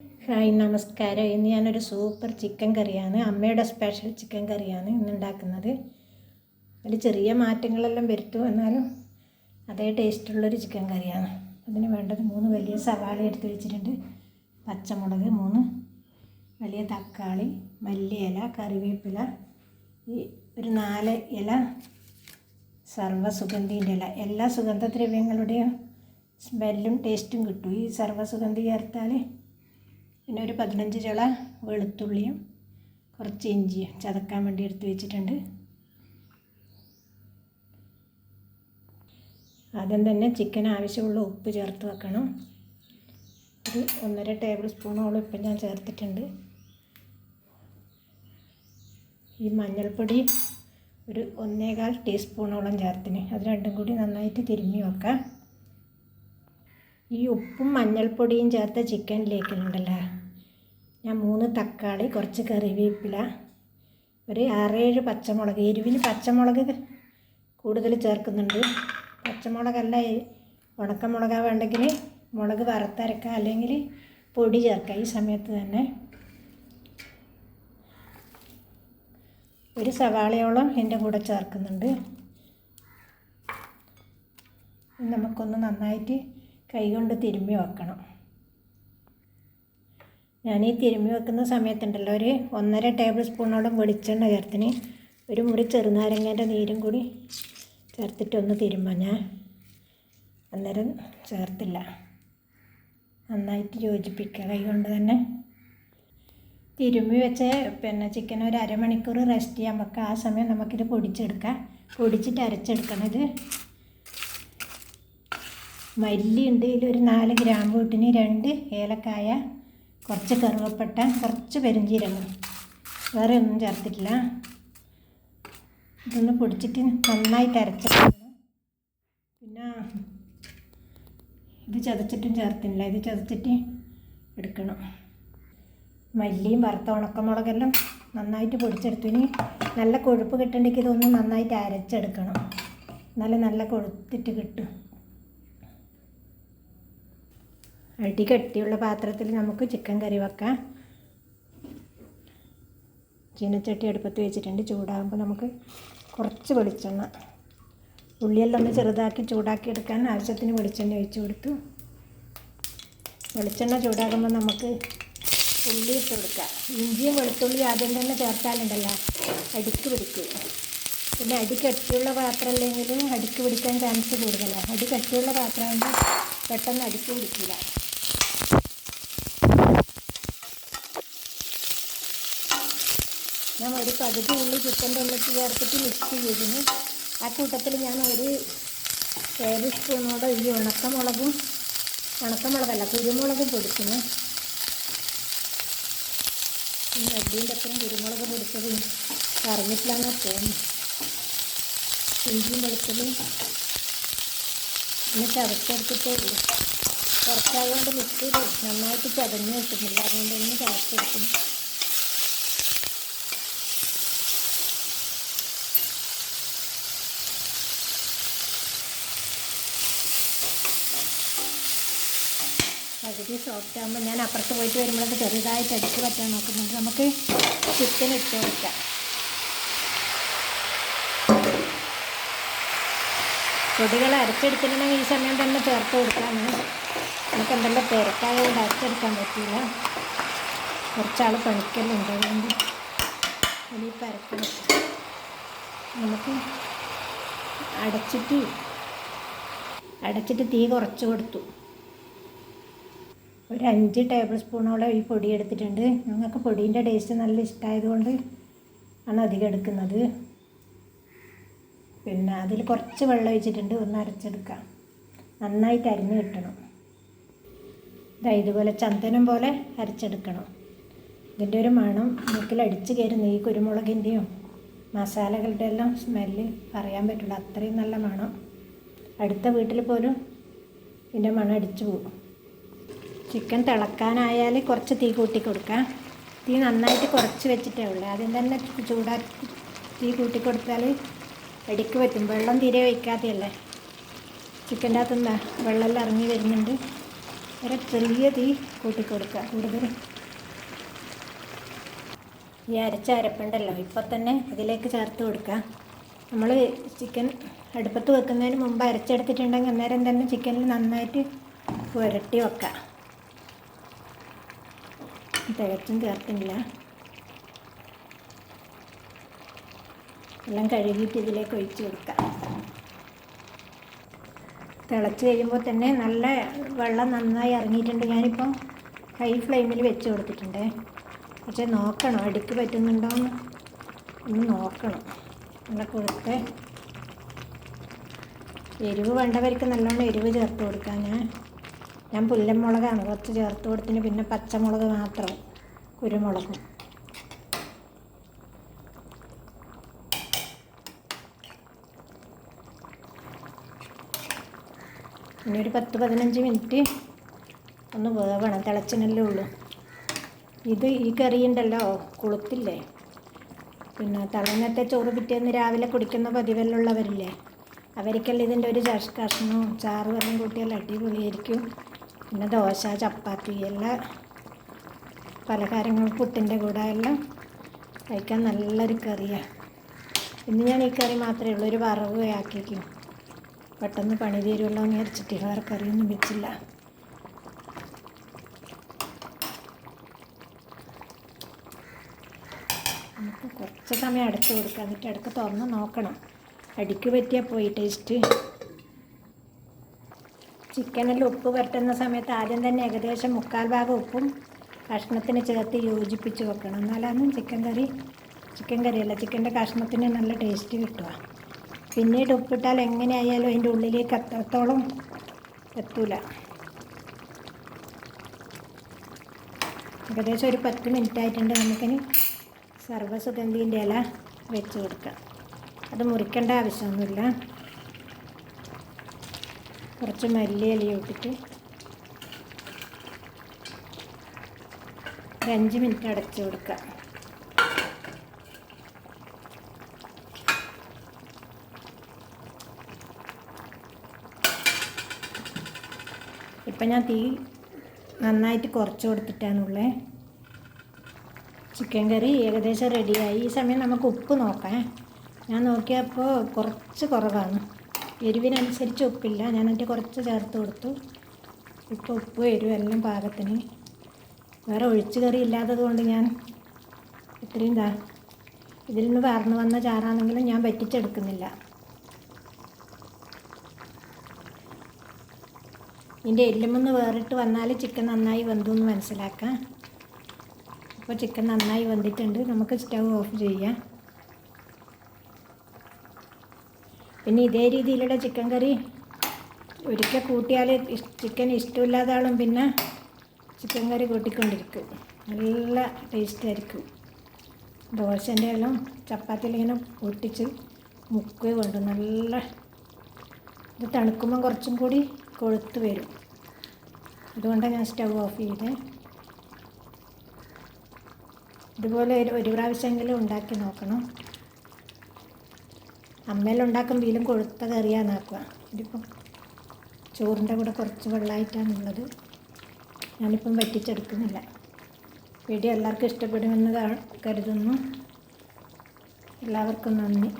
Hi നമസ്കാരം. ഇന്ന് ഞാനൊരു സൂപ്പർ ചിക്കൻ കറിയാണ്. അമ്മയുടെ സ്പെഷ്യൽ ചിക്കൻ കറിയാണ് ഇന്ന് ഉണ്ടാക്കുന്നത്. അതിൽ ചെറിയ മാറ്റങ്ങളെല്ലാം വരുത്തും. എന്നാലും അതേ ടേസ്റ്റുള്ളൊരു ചിക്കൻ കറിയാണ്. അതിന് വേണ്ടത് മൂന്ന് വലിയ സവാള എടുത്ത് വെച്ചിട്ടുണ്ട്. പച്ചമുളക് മൂന്ന് വലിയ തക്കാളി മല്ലിയില കറിവേപ്പില ഈ ഒരു നാല് ഇല സർവസുഗന്ധീന്റെ ഇല. എല്ലാ സുഗന്ധദ്രവ്യങ്ങളുടെയും സ്മെല്ലും ടേസ്റ്റും കിട്ടും. ഈ സർവസുഗന്ധി ചേർത്താൽ പിന്നെ ഒരു പതിനഞ്ച് ചള വെളുത്തുള്ളിയും കുറച്ച് ഇഞ്ചിയും ചതക്കാൻ വേണ്ടി എടുത്ത് വെച്ചിട്ടുണ്ട്. ആദ്യം തന്നെ ചിക്കൻ ആവശ്യമുള്ള ഉപ്പ് ചേർത്ത് വെക്കണം. ഒരു ഒന്നര ടേബിൾ സ്പൂണോളം ഇപ്പം ഞാൻ ചേർത്തിട്ടുണ്ട്. ഈ മഞ്ഞൾപ്പൊടി ഒരു ഒന്നേകാൽ ടീസ്പൂണോളം ചേർത്തിന്. അത് രണ്ടും കൂടി നന്നായിട്ട് തിരുമ്മി വെക്കാം. ഈ ഉപ്പും മഞ്ഞൾപ്പൊടിയും ചേർത്ത ചിക്കനിലേക്കുണ്ടല്ലോ ഞാൻ മൂന്ന് തക്കാളി കുറച്ച് കറിവേപ്പില ഒരു ആറേഴ് പച്ചമുളക് എരിവിന് പച്ചമുളക് കൂടുതൽ ചേർക്കുന്നുണ്ട്. പച്ചമുളകല്ല ഉണക്കമുളക വേണ്ടെങ്കിൽ മുളക് വറുത്തരക്കുക അല്ലെങ്കിൽ പൊടി ചേർക്കുക ഈ സമയത്ത് തന്നെ. ഒരു സവാളയോളം എന്റെ കൂടെ ചേർക്കുന്നുണ്ട്. നമുക്കൊന്ന് നന്നായിട്ട് കൈകൊണ്ട് തിരുമ്മി വെക്കണം. ഞാൻ ഈ തിരുമ്മി വെക്കുന്ന സമയത്തുണ്ടല്ലോ ഒരു ഒന്നര ടേബിൾ സ്പൂണോളം വെളിച്ചെണ്ണ ചേർത്തിന്. ഒരു മുറി ചെറുനാരങ്ങേന്റെ നീരും കൂടി ചേർത്തിട്ടൊന്ന് തിരുമ്മ ഞാൻ. അന്നേരം ചേർത്തില്ല. നന്നായിട്ട് യോജിപ്പിക്കുക കൈ കൊണ്ട് തന്നെ. തിരുമ്മി വെച്ച് പിന്നെ ചിക്കൻ ഒരു അരമണിക്കൂർ റെസ്റ്റ് ചെയ്യാൻ വെക്കുക ആ സമയം നമുക്കിത് പൊടിച്ചെടുക്കാം. പൊടിച്ചിട്ട് അരച്ചെടുക്കണം ഇത്. മല്ലി ഉണ്ട് ഇതിലൊരു നാല് ഗ്രാം വീട്ടിന് രണ്ട് ഏലക്കായ കുറച്ച് കറുവപ്പട്ട കുറച്ച് പെരുംജീരകം. വേറെ ഒന്നും ചേർത്തിട്ടില്ല. ഇതൊന്ന് പൊടിച്ചിട്ട് നന്നായിട്ട് അരച്ചെടുക്കണം പിന്നെ ഇത് ചതച്ചിട്ടും ചേർത്തില്ല ഇത് ചതച്ചിട്ട് എടുക്കണം. മല്ലിയും വറുത്ത ഉണക്കമുളകെല്ലാം നന്നായിട്ട് പൊടിച്ചെടുത്തു. ഇനി നല്ല കൊഴുപ്പ് കിട്ടണമെങ്കിൽ ഇതൊന്ന് നന്നായിട്ട് അരച്ചെടുക്കണം. എന്നാലേ നല്ല കൊഴുത്തിട്ട് കിട്ടും. അടി കട്ടിയുള്ള പാത്രത്തിൽ നമുക്ക് ചിക്കൻ കറി വെക്കാം. ചീനച്ചട്ടി അടുപ്പത്ത് വെച്ചിട്ടുണ്ട്. ചൂടാകുമ്പോൾ നമുക്ക് കുറച്ച് വെളിച്ചെണ്ണ. ഉള്ളിയെല്ലാം ഒന്ന് ചെറുതാക്കി ചൂടാക്കി എടുക്കാൻ ആവശ്യത്തിന് വെളിച്ചെണ്ണ ഒഴിച്ച് കൊടുത്തു. വെളിച്ചെണ്ണ ചൂടാകുമ്പോൾ നമുക്ക് ഉള്ളി ഇട്ട് കൊടുക്കാം. ഇഞ്ചിയും വെളുത്തുള്ളി ആദ്യം തന്നെ ചേർത്താലുണ്ടല്ലോ. അടിക്ക് പിടിക്കും. പിന്നെ അടി കട്ടിയുള്ള പാത്രം അല്ലെങ്കിൽ അടിക്ക് പിടിക്കാൻ ചാൻസ് കൂടുതലാണ് അടി കട്ടിയുള്ള പാത്രമാകുമ്പോൾ പെട്ടെന്ന് അടിക്ക് പിടിക്കില്ല. ഞാൻ ഒരു പകുതി ഉള്ളി ചിക്കന്റെ ഉള്ളിൽ ചേർത്തിട്ട് മിക്സ് ചെയ്തിരുന്നു. ആ കൂട്ടത്തിൽ ഞാൻ ഒരു ടേബിൾ സ്പൂണോടെ ഈ ഉണക്കമുളകും ഉണക്കമുളകല്ല കുരുമുളകും പൊടിക്കുന്നു. ഈ വല്ലിന്റെ അത്രയും കുരുമുളക് പൊടിച്ചത് പറഞ്ഞിട്ടില്ലാന്ന് തോന്നുന്നു ഇഞ്ചിയും വെളുത്തലും പിന്നെ ചതച്ചെടുത്തിട്ടേ കുറച്ചായതുകൊണ്ട് മിക്സിയിൽ നന്നായിട്ട് ചതഞ്ഞ് കിട്ടുന്നില്ല. അതുകൊണ്ട് ഒന്ന് ചതച്ചെടുക്കുന്നു. പകുതി സോഫ്റ്റ് ആകുമ്പോൾ ഞാൻ അപ്പുറത്ത് പോയിട്ട് വരുമ്പോൾ ചെറുതായിട്ട് അടിച്ച് പറ്റാൻ നോക്കുന്നുണ്ട്. നമുക്ക് ചിക്കൻ ഇട്ട് കൊടുക്കാം. പൊടികൾ അരച്ചെടുത്തിട്ടുണ്ടെങ്കിൽ ഈ സമയം തന്നെ ചേർത്ത് കൊടുക്കാമെന്ന് നമുക്ക് എന്തെല്ലാം തിരക്കായതുകൊണ്ട് അരച്ചെടുക്കാൻ പറ്റില്ല കുറച്ചാൾ പണിക്കലുണ്ട് അതുകൊണ്ട് ഇനി പരക്കണം നമുക്ക് അടച്ചിട്ട് അടച്ചിട്ട് തീ കുറച്ച് കൊടുത്തു. ഒരു അഞ്ച് ടേബിൾ സ്പൂണോളം ഈ പൊടി എടുത്തിട്ടുണ്ട്. ഞങ്ങൾക്ക് പൊടീന്റെ ടേസ്റ്റ് നല്ല ഇഷ്ടമായതുകൊണ്ട് ആണ് അധികം എടുക്കുന്നത്. പിന്നെ അതിൽ കുറച്ച് വെള്ളം ഒഴിച്ചിട്ടുണ്ട്. ഒന്ന് അരച്ചെടുക്കാം. നന്നായിട്ട് അരിഞ്ഞ് കിട്ടണം. ഇതാ ഇതുപോലെ ചന്ദനം പോലെ അരച്ചെടുക്കണം. ഇതിന്റെ ഒരു മണം മൂക്കിൽ അടിച്ച് കയറുന്നു ഈ കുരുമുളകിന്റെയും മസാലകളുടെ എല്ലാം സ്മെല്ല് പറയാൻ പറ്റില്ല. അത്രയും നല്ല മണം. അടുത്ത വീട്ടിൽ പോലും ഇതിന്റെ മണം അടിച്ചു പോകും. ചിക്കൻ തിളക്കാനായാൽ കുറച്ച് തീ കൂട്ടി കൊടുക്കാം തീ നന്നായിട്ട് കുറച്ച് വെച്ചിട്ടേ ഉള്ളൂ. ആദ്യം തന്നെ ചൂടാക്കി തീ കൂട്ടി കൊടുത്താൽ അടിക്ക് പറ്റും. വെള്ളം തീരെ ഒഴിക്കാതെയല്ലേ ചിക്കന്റെ അകത്തുനിന്ന് വെള്ളമെല്ലാം ഇറങ്ങി വരുന്നുണ്ട്. ഒരു ചെറിയ തീ കൂട്ടി കൊടുക്കുക കൂടുതൽ. ഈ അരച്ച അരപ്പുണ്ടല്ലോ. ഇപ്പം തന്നെ ഇതിലേക്ക് ചേർത്ത് കൊടുക്കാം നമ്മൾ ചിക്കൻ അടുപ്പത്ത് വെക്കുന്നതിന് മുമ്പ് അരച്ചെടുത്തിട്ടുണ്ടെങ്കിൽ അന്നേരം തന്നെ ചിക്കനിൽ നന്നായിട്ട് പുരട്ടി വെക്കാം തികച്ചും ചേർത്തില്ല. എല്ലാം കഴുകിയിട്ട് ഇതിലേക്ക് ഒഴിച്ചു കൊടുക്കാം. തിളച്ച് കഴിയുമ്പോൾ തന്നെ നല്ല വെള്ളം നന്നായി ഇറങ്ങിയിട്ടുണ്ട്. ഞാനിപ്പം ഹൈ ഫ്ലെയിമിൽ വെച്ച് കൊടുത്തിട്ടുണ്ട്. പക്ഷേ നോക്കണം? അടിക്ക് പറ്റുന്നുണ്ടോയെന്ന് ഒന്ന് നോക്കണം. നല്ല കൊടുത്ത് എരിവ് വേണ്ടവർക്ക് നല്ലോണം എരിവ് ചേർത്ത് കൊടുക്കാം ഞാൻ. ഞാൻ പുല്ലമുളകാണ് കുറച്ച് ചേർത്ത് കൊടുത്തിന് പിന്നെ പച്ചമുളക് മാത്രം കുരുമുളകും. പിന്നെ ഒരു പത്ത് പതിനഞ്ച് മിനിറ്റ് ഒന്ന് വേവണം. തിളച്ചിനല്ലേ ഉള്ളൂ. ഇത് ഈ കറി ഉണ്ടല്ലോ കുളുത്തില്ലേ? പിന്നെ തലേന്നത്തെ ചോറ് പിറ്റേന്ന് രാവിലെ കുടിക്കുന്ന പതിവല്ലുള്ളവരില്ലേ? അവർക്കെല്ലാം ഇതിന്റെ ഒരു കഷ്ണവും ചാറ് എല്ലാം കൂട്ടിയാൽ അടിപൊളിയായിരിക്കും. പിന്നെ ദോശ ചപ്പാത്തി എല്ലാ പലഹാരങ്ങൾ പുട്ടിന്റെ കൂടെ എല്ലാം കഴിക്കാൻ നല്ലൊരു കറിയാണ് ഇന്ന് ഞാൻ ഈ കറി മാത്രമേ ഉള്ളൂ ഒരു വറവ് ആക്കിയിരിക്കും പെട്ടെന്ന് പണി തീരുമല്ലോ എന്ന് വിചാരിച്ചിട്ട് വേറെ കറിയൊന്നും വെച്ചില്ല. നമുക്ക് കുറച്ച് സമയം അടുത്ത് കൊടുക്കുക എന്നിട്ട് ഇടയ്ക്ക് തുറന്ന് നോക്കണം. അടിക്ക് പറ്റിയാൽ പോയി ടേസ്റ്റ്. ചിക്കനിൽ ഉപ്പ് പുരട്ടുന്ന സമയത്ത് ആദ്യം തന്നെ ഏകദേശം മുക്കാൽ ഭാഗം ഉപ്പും കഷ്ണത്തിന് ചേർത്ത് യോജിപ്പിച്ച് വെക്കണം. എന്നാലാണ് ചിക്കൻ കറി ചിക്കൻ കറിയല്ല ചിക്കന്റെ കഷ്ണത്തിന് നല്ല ടേസ്റ്റ് കിട്ടുക. പിന്നീട് ഉപ്പിട്ടാൽ എങ്ങനെയായാലും അതിന്റെ ഉള്ളിലേക്ക് അത്രത്തോളം എത്തൂല. ഏകദേശം ഒരു പത്ത് മിനിറ്റ് ആയിട്ടുണ്ട്. നമുക്കിനി സർവസുഗന്ധിന്റെ ഇല വെച്ച് കൊടുക്കാം. അത് മുറിക്കേണ്ട ആവശ്യമൊന്നുമില്ല. കുറച്ച് മല്ലിയില ഇട്ടിട്ട് ഒരു അഞ്ച് മിനിറ്റ് അടച്ച് കൊടുക്കുക. ഇപ്പം ഞാൻ തീ നന്നായിട്ട് കുറച്ച് കൊടുത്തിട്ടാണുള്ളത് ചിക്കൻ കറി ഏകദേശം റെഡിയായി ഈ സമയം നമുക്ക് ഉപ്പ് നോക്കാം. ഞാൻ നോക്കിയപ്പോൾ കുറച്ച് കുറവാണ്. എരിവിനനുസരിച്ച് ഉപ്പില്ല. ഞാൻ അതിന്റെ കുറച്ച് ചേർത്ത് കൊടുത്തു. ഇപ്പോൾ ഉപ്പ് എരിവ് എല്ലാം പാകത്തിന്. വേറെ ഒഴിച്ച് കറി ഇല്ലാത്തത് കൊണ്ട് ഞാൻ ഇത്രയും ഇതാ ഇതിൽ നിന്ന് വാർന്നു വന്ന ചാറാണെങ്കിലും ഞാൻ വറ്റിച്ചെടുക്കുന്നില്ല ഇതിന്റെ എല്ലുമെന്ന് വേറിട്ട് വന്നാൽ ചിക്കൻ നന്നായി വെന്തു എന്ന് മനസ്സിലാക്കാം. അപ്പോൾ ചിക്കൻ നന്നായി വെന്തിട്ടുണ്ട്. നമുക്ക് സ്റ്റൗ ഓഫ് ചെയ്യാം. പിന്നെ ഇതേ രീതിയിലുള്ള ചിക്കൻ കറി ഒരിക്കൽ കൂട്ടിയാൽ ചിക്കൻ ഇഷ്ടമില്ലാത്ത ആളും പിന്നെ ചിക്കൻ കറി കൂട്ടിക്കൊണ്ടിരിക്കും. നല്ല ടേസ്റ്റായിരിക്കും ദോശന്റെ എല്ലാം ചപ്പാത്തിയിലിങ്ങനെ പൊട്ടിച്ച് മുക്കുക കൊണ്ട് നല്ല ഇത് തണുക്കുമ്പോൾ കുറച്ചും കൂടി കൊഴുത്ത് വരും. അതുകൊണ്ടാണ് ഞാൻ സ്റ്റവ് ഓഫ് ചെയ്തത് ഇതുപോലെ ഒരു ഒരു പ്രാവശ്യമെങ്കിലും ഉണ്ടാക്കി നോക്കണം. അമ്മയെല്ലാം ഉണ്ടാക്കുമ്പോൾ ഇതിലും കൊഴുത്ത കറിയാന്നാക്കുക ഇതിപ്പം ചോറിന്റെ കൂടെ കുറച്ച് വെള്ളമായിട്ടാണുള്ളത് ഞാനിപ്പം വറ്റിച്ചെടുക്കുന്നില്ല. വീഡിയോ എല്ലാവർക്കും ഇഷ്ടപ്പെടുമെന്ന് കരുതുന്നു. എല്ലാവർക്കും നന്ദി.